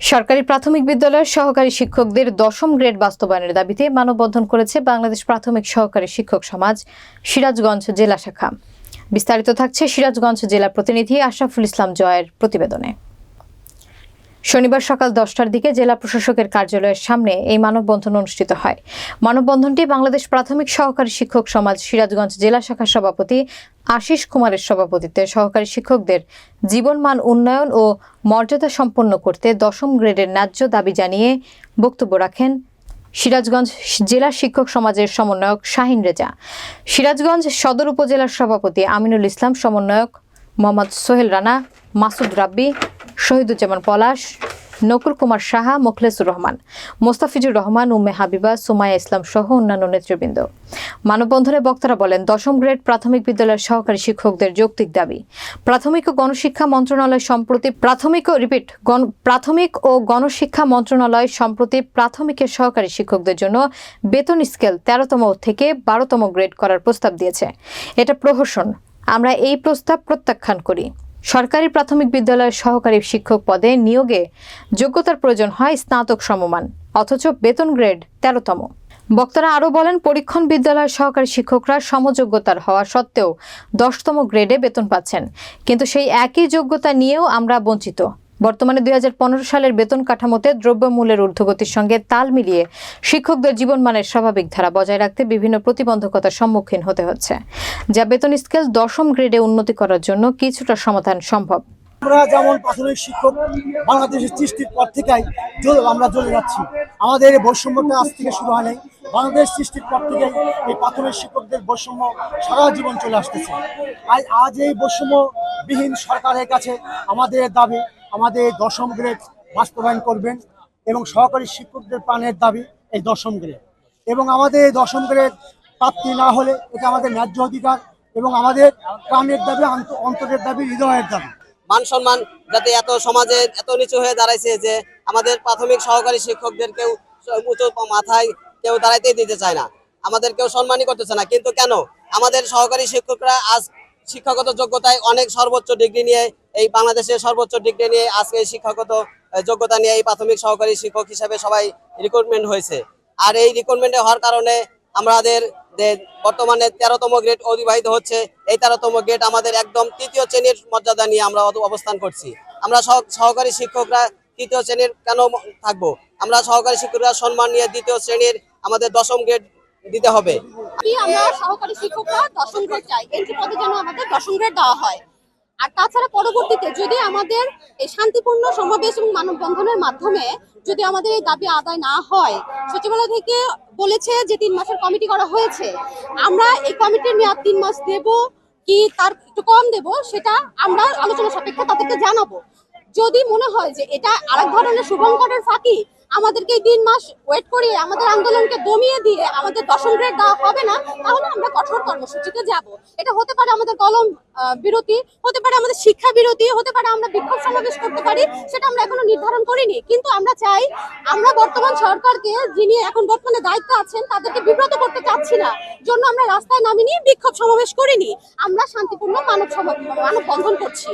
সরকারি প্রাথমিক বিদ্যালয়ের সহকারী শিক্ষকদের দশম গ্রেড বাস্তবায়নের দাবিতে মানববন্ধন করেছে বাংলাদেশ প্রাথমিক সহকারী শিক্ষক সমাজ, সিরাজগঞ্জ জেলা শাখা। বিস্তারিত থাকছে সিরাজগঞ্জ জেলা প্রতিনিধি আশরাফুল ইসলাম জয়ের প্রতিবেদনে। শনিবার সকাল দশটার দিকে জেলা প্রশাসকের কার্যালয়ের সামনে এই মানববন্ধন অনুষ্ঠিত হয়। মানববন্ধনটি বাংলাদেশ প্রাথমিক সহকারী শিক্ষক সমাজ সিরাজগঞ্জ জেলা শাখার সভাপতি আশিস কুমারের সভাপতিত্বে সহকারী শিক্ষকদের জীবনমান উন্নয়ন ও মর্যাদা সম্পন্ন করতে দশম গ্রেডের ন্যায্য দাবি জানিয়ে বক্তব্য রাখেন সিরাজগঞ্জ জেলা শিক্ষক সমাজের সমন্বয়ক শাহিন রেজা। সিরাজগঞ্জ সদর উপজেলার সভাপতি আমিনুল ইসলাম, সমন্বয়ক মোহাম্মদ সোহেল রানা, মাসুদ রাব্বি শহীদুজ্জামান পলাশ, নকুল কুমার সাহা, মোখলেসুর রহমান, মোস্তাফিজুর রহমান উম্মে হাবিবা সুমাইয়া ইসলাম সহ অন্যান্য নেতৃবৃন্দ। মানববন্ধনে বক্তারা বলেন, দশম গ্রেড প্রাথমিক বিদ্যালয়ের সহকারী শিক্ষকদের যৌক্তিক দাবি। প্রাথমিক ও গণশিক্ষা মন্ত্রণালয় সম্প্রতি প্রাথমিক ও, রিপিট প্রাথমিক ও গণশিক্ষা মন্ত্রণালয় সম্প্রতি প্রাথমিকের সহকারী শিক্ষকদের জন্য বেতন স্কেল তেরোতম থেকে বারোতম গ্রেড করার প্রস্তাব দিয়েছে। এটা প্রহসন। আমরা এই প্রস্তাব প্রত্যাখ্যান করি। সরকারি প্রাথমিক বিদ্যালয়ের সহকারী শিক্ষক পদে নিয়োগে যোগ্যতার প্রয়োজন হয় স্নাতক সমমান, অথচ বেতন গ্রেড তেরোতম। বক্তারা আরও বলেন, পরীক্ষণ বিদ্যালয়ের সহকারী শিক্ষকরা সমযোগ্যতার হওয়া সত্ত্বেও দশতম গ্রেডে বেতন পাচ্ছেন। কিন্তু সেই একই যোগ্যতা নিয়েও আমরা বঞ্চিত। বর্তমানে দুই হাজার পনেরো সালের বেতন কাঠামোতে দ্রব্যমূল্যের ঊর্ধ্বগতির সঙ্গে তাল মিলিয়ে শিক্ষকদের জীবনমানের স্বাভাবিক ধারা বজায় রাখতে বিভিন্ন প্রতিবন্ধকতার সম্মুখীন হতে হচ্ছে, যা বেতন স্কেল দশম গ্রেডে উন্নতি করার জন্য কিছুটা সমাধান সম্ভব। আমরা যেমন প্রাথমিক শিক্ষক, বাংলাদেশের সৃষ্টির পর থেকেই আমরা জ্বলে যাচ্ছি। আমাদের এই বৈষম্যটা আজ থেকে শুরু হয় বাংলাদেশ সৃষ্টির পর থেকেই এই প্রাথমিক শিক্ষকদের বৈষম্য সারা জীবন চলে আসতেছে। আজ আজ এই বৈষম্যবিহীন সরকারের কাছে আমাদের দাবি আমাদের দশম গ্রেড বাস্তবায়ন করবেন এবং সহকারী শিক্ষকদের প্রাণের দাবি এই দশম গ্রেড। এবং আমাদের এই দশম গ্রেড প্রাপ্তি না হলে এটা আমাদের ন্যায্য অধিকার এবং আমাদের প্রাণের দাবি অন্তরের দাবি, হৃদয়ের দাবি। মান সম্মান যাতে এত সমাজে এত নিচু হয়ে দাঁড়াইছে যে আমাদের প্রাথমিক সহকারী শিক্ষকদের কেউ উঁচু মাথায় কেউ দাঁড়াইতে দিতে চায় না। আমাদের কেউ সম্মানই করতেছে না। কিন্তু কেন? আমাদের সহকারী শিক্ষকরা আজ শিক্ষাগত যোগ্যতায় অনেক সর্বোচ্চ ডিগ্রি নিয়ে এই বাংলাদেশের সর্বোচ্চ ডিগ্রি নিয়ে আজকে শিক্ষাগত যোগ্যতা নিয়ে এই প্রাথমিক সহকারী শিক্ষক হিসেবে সবাই রিক্রুটমেন্ট হয়েছে। আর এই রিক্রুটমেন্টে হওয়ার কারণে আমাদের বর্তমানে তেরোতম গ্রেড অতিবাহিত হচ্ছে, এই তেরোতম গ্রেড আমাদের একদম তৃতীয় শ্রেণির মর্যাদা নিয়ে আমরা অবস্থান করছি। আমরা সহকারী শিক্ষকরা তৃতীয় শ্রেণির কেন থাকব? আমরা সহকারী শিক্ষকরা সম্মান নিয়ে দ্বিতীয় শ্রেণির আমাদের দশম গ্রেড দিতে হবে। আমরা সহকারী শিক্ষকরা দশম গ্রেড চাই? এন্ট্রি পদে যেন আমাদের দশম গ্রেড দেওয়া হয়। আর তাছাড়া পরবর্তীতে যদি আমাদের এই শান্তিপূর্ণ সমাবেশ এবং মানববন্ধনের মাধ্যমে যদি আমাদের এই দাবি আদায় না হয়, সচিবালয় থেকে বলেছে যে তিন মাসের কমিটি করা হয়েছে। আমরা এই কমিটির মেয়াদ তিন মাস দেব কি তার একটু কম দেব সেটা আমরা আলোচনা সাপেক্ষে তাদেরকে জানাব। যদি মনে হয় যে এটা আরেক ধরনের শুভঙ্করের ফাঁকি আমাদেরকে তিন মাস ওয়েট করিয়ে আমাদের আন্দোলনকে দমিয়ে দিয়ে আমাদের দশম গ্রেড দেওয়া হবে না, তাহলে আমরা কঠোর কর্মসূচিতে যাব। এটা হতে পারে আমাদের কলম বিরতি, হতে পারে আমাদের শিক্ষা বিরতি, হতে পারে আমরা বিক্ষোভ সমাবেশ করতে পারি, সেটা আমরা এখনও নির্ধারণ করিনি। কিন্তু আমরা চাই, আমরা বর্তমান সরকারকে যিনি এখন বর্তমানে দায়িত্ব আছেন, তাদেরকে বিব্রত করতে চাচ্ছি না। জন্য আমরা রাস্তায় নামিনি বিক্ষোভ সমাবেশ করিনি। আমরা শান্তিপূর্ণ মানব মানব বন্ধন করছি।